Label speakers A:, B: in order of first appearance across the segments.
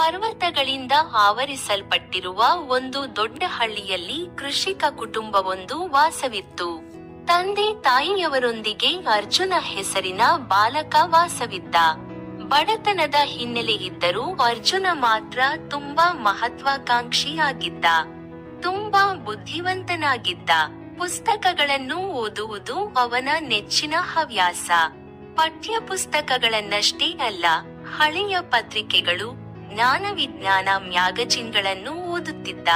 A: ಪರ್ವತಗಳಿಂದ ಆವರಿಸಲ್ಪಟ್ಟಿರುವ ಒಂದು ದೊಡ್ಡ ಹಳ್ಳಿಯಲ್ಲಿ ಕೃಷಿಕ ಕುಟುಂಬವೊಂದು ವಾಸವಿತ್ತು. ತಂದೆ ತಾಯಿಯವರೊಂದಿಗೆ ಅರ್ಜುನ ಹೆಸರಿನ ಬಾಲಕ ವಾಸವಿದ್ದ. ಬಡತನದ ಹಿನ್ನೆಲೆ ಇದ್ದರೂ ಅರ್ಜುನ ಮಾತ್ರ ತುಂಬಾ ಮಹತ್ವಾಕಾಂಕ್ಷಿಯಾಗಿದ್ದ. ತುಂಬಾ ಬುದ್ಧಿವಂತನಾಗಿದ್ದ. ಪುಸ್ತಕಗಳನ್ನು ಓದುವುದು ಅವನ ನೆಚ್ಚಿನ ಹವ್ಯಾಸ. ಪಠ್ಯ ಪುಸ್ತಕಗಳನ್ನಷ್ಟೇ ಅಲ್ಲ, ಹಳೆಯ ಪತ್ರಿಕೆಗಳು ಜ್ಞಾನ ವಿಜ್ಞಾನ ಮ್ಯಾಗಜಿನ್ಗಳನ್ನು ಓದುತ್ತಿದ್ದ.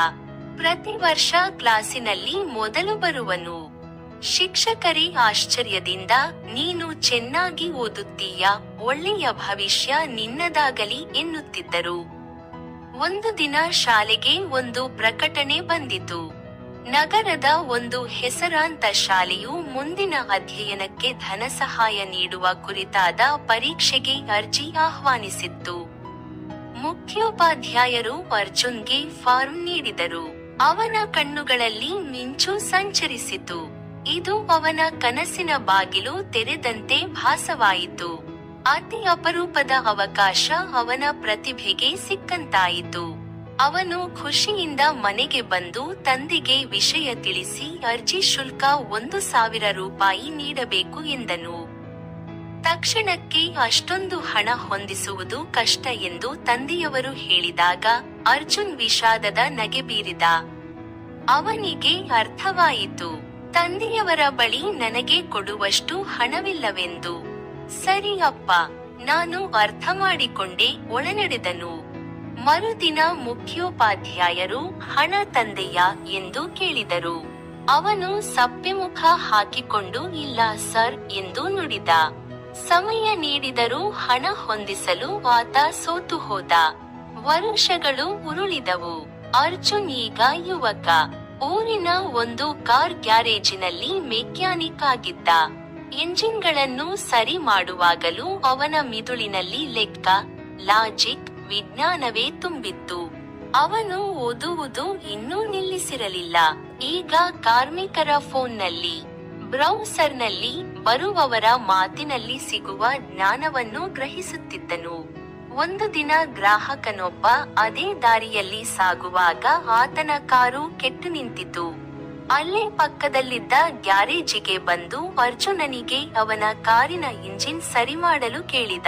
A: ಪ್ರತಿ ವರ್ಷ ಕ್ಲಾಸಿನಲ್ಲಿ ಮೊದಲು ಬರುವನು. ಶಿಕ್ಷಕರೇ, ಆಶ್ಚರ್ಯದಿಂದ, ನೀನು ಚೆನ್ನಾಗಿ ಓದುತ್ತೀಯ? ಒಳ್ಳೆಯ ಭವಿಷ್ಯ ನಿನ್ನದಾಗಲಿ ಎನ್ನುತ್ತಿದ್ದರು. ಒಂದು ದಿನ ಶಾಲೆಗೆ ಒಂದು ಪ್ರಕಟಣೆ ಬಂದಿತು. ನಗರದ ಒಂದು ಹೆಸರಾಂತ ಶಾಲೆಯು ಮುಂದಿನ ಅಧ್ಯಯನಕ್ಕೆ ಧನಸಹಾಯ ನೀಡುವ ಕುರಿತಾದ ಪರೀಕ್ಷೆಗೆ ಅರ್ಜಿ ಆಹ್ವಾನಿಸಿತ್ತು. ಮುಖ್ಯೋಪಾಧ್ಯಾಯರು ಅರ್ಜುನ್ಗೆ ಫಾರ್ಮ್ ನೀಡಿದರು. ಅವನ ಕಣ್ಣುಗಳಲ್ಲಿ ಮಿಂಚು ಸಂಚರಿಸಿತು. ಇದು ಅವನ ಕನಸಿನ ಬಾಗಿಲು ತೆರೆದಂತೆ ಭಾಸವಾಯಿತು. ಅತಿ ಅಪರೂಪದ ಅವಕಾಶ ಅವನ ಪ್ರತಿಭೆಗೆ ಸಿಕ್ಕಂತಾಯಿತು. ಅವನು ಖುಷಿಯಿಂದ ಮನೆಗೆ ಬಂದು ತಂದೆಗೆ ವಿಷಯ ತಿಳಿಸಿ ಅರ್ಜಿ ಶುಲ್ಕ ಒಂದು ಸಾವಿರ ರೂಪಾಯಿ ನೀಡಬೇಕು ಎಂದನು. ತಕ್ಷಣಕ್ಕೆ ಅಷ್ಟೊಂದು ಹಣ ಹೊಂದಿಸುವುದು ಕಷ್ಟ ಎಂದು ತಂದೆಯವರು ಹೇಳಿದಾಗ ಅರ್ಜುನ್ ವಿಷಾದದ ನಗೆ ಬೀರಿದ. ಅವನಿಗೆ ಅರ್ಥವಾಯಿತು. ತಂದೆಯವರ ಬಳಿ ನನಗೆ ಕೊಡುವಷ್ಟು ಹಣವಿಲ್ಲವೆಂದು. ಸರಿ ಅಪ್ಪ, ನಾನು ಅರ್ಥ ಮಾಡಿಕೊಂಡೆ, ಒಳನಡೆದನು. ಮರುದಿನ ಮುಖ್ಯೋಪಾಧ್ಯಾಯರು ಹಣ ತಂದೆಯ ಎಂದು ಕೇಳಿದರು. ಅವನು ಸಪ್ಪೆಮುಖ ಹಾಕಿಕೊಂಡು, ಇಲ್ಲ ಸರ್ ಎಂದು ನುಡಿದ. ಸಮಯ ನೀಡಿದರೂ ಹಣ ಹೊಂದಿಸಲು ಆತ ಸೋತು ಹೋದ. ವರುಷಗಳು ಉರುಳಿದವು. ಅರ್ಜುನ್ ಈಗ ಯುವಕ. ಊರಿನ ಒಂದು ಕಾರ್ ಗ್ಯಾರೇಜಿನಲ್ಲಿ ಮೆಕ್ಯಾನಿಕ್ ಆಗಿದ್ದ. ಎಂಜಿನ್ಗಳನ್ನು ಸರಿ ಮಾಡುವಾಗಲೂ ಅವನ ಮಿದುಳಿನಲ್ಲಿ ಲೆಕ್ಕ, ಲಾಜಿಕ್, ವಿಜ್ಞಾನವೇ ತುಂಬಿತ್ತು. ಅವನು ಓದುವುದು ಇನ್ನೂ ನಿಲ್ಲಿಸಿರಲಿಲ್ಲ. ಈಗ ಕಾರ್ಮಿಕರ ಫೋನ್ನಲ್ಲಿ. ಬ್ರೌಸರ್ನಲ್ಲಿ ಬರುವವರ ಮಾತಿನಲ್ಲಿ ಸಿಗುವ ಜ್ಞಾನವನ್ನು ಗ್ರಹಿಸುತ್ತಿದ್ದನು. ಒಂದು ದಿನ ಗ್ರಾಹಕನೊಬ್ಬ ಅದೇ ದಾರಿಯಲ್ಲಿ ಸಾಗುವಾಗ ಆತನ ಕಾರು ಕೆಟ್ಟು ನಿಂತಿತು. ಅಲ್ಲೇ ಪಕ್ಕದಲ್ಲಿದ್ದ ಗ್ಯಾರೇಜಿಗೆ ಬಂದು ಅರ್ಜುನನಿಗೆ ಅವನ ಕಾರಿನ ಇಂಜಿನ್ ಸರಿ ಮಾಡಲು ಕೇಳಿದ.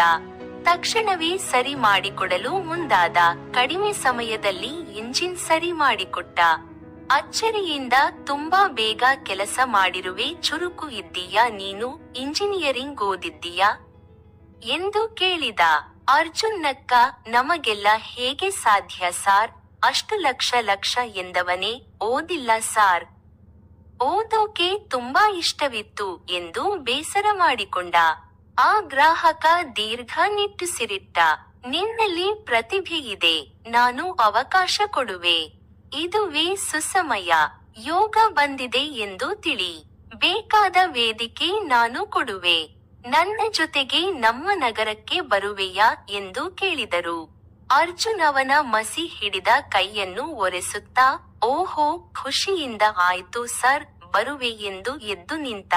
A: ತಕ್ಷಣವೇ ಸರಿ ಮಾಡಿಕೊಡಲು ಮುಂದಾದ. ಕಡಿಮೆ ಸಮಯದಲ್ಲಿ ಇಂಜಿನ್ ಸರಿ ಮಾಡಿಕೊಟ್ಟ. ಅಚ್ಚರಿಯಿಂದ ತುಂಬಾ ಬೇಗ ಕೆಲಸ ಮಾಡಿರುವೆ, ಚುರುಕು ಇದ್ದೀಯಾ ನೀನು, ಇಂಜಿನಿಯರಿಂಗ್ ಓದಿದ್ದೀಯಾ? ಎಂದು ಕೇಳಿದ. ಅರ್ಜುನ್ ನಕ್ಕ ನಮಗೆಲ್ಲ ಹೇಗೆ ಸಾಧ್ಯ ಸಾರ್? ಅಷ್ಟು ಲಕ್ಷ ಲಕ್ಷ ಎಂದವನೇ, ಓದಿಲ್ಲ ಸಾರ್. ಓದೋಕೆ ತುಂಬಾ ಇಷ್ಟವಿತ್ತು ಎಂದು ಬೇಸರ ಮಾಡಿಕೊಂಡ. ಆ ಗ್ರಾಹಕ ದೀರ್ಘ ನಿಟ್ಟುಸಿರಿಟ್ಟ. ನಿನ್ನಲ್ಲಿ ಪ್ರತಿಭೆ ಇದೆ, ನಾನು ಅವಕಾಶ ಕೊಡುವೆ. ಇದುವೇ ಸುಸಮಯ. ಯೋಗ ಬಂದಿದೆ ಎಂದು ತಿಳಿ. ಬೇಕಾದ ವೇದಿಕೆ ನಾನು ಕೊಡುವೆ. ನನ್ನ ಜೊತೆಗೆ ನಮ್ಮ ನಗರಕ್ಕೆ ಬರುವೆಯಾ ಎಂದು ಕೇಳಿದರು. ಅರ್ಜುನವನ ಮಸಿ ಹಿಡಿದ ಕೈಯನ್ನು ಒರೆಸುತ್ತಾ, ಓಹೋ, ಖುಷಿಯಿಂದ ಆಯ್ತು ಸರ್, ಬರುವೆ ಎಂದು ಎದ್ದು ನಿಂತ.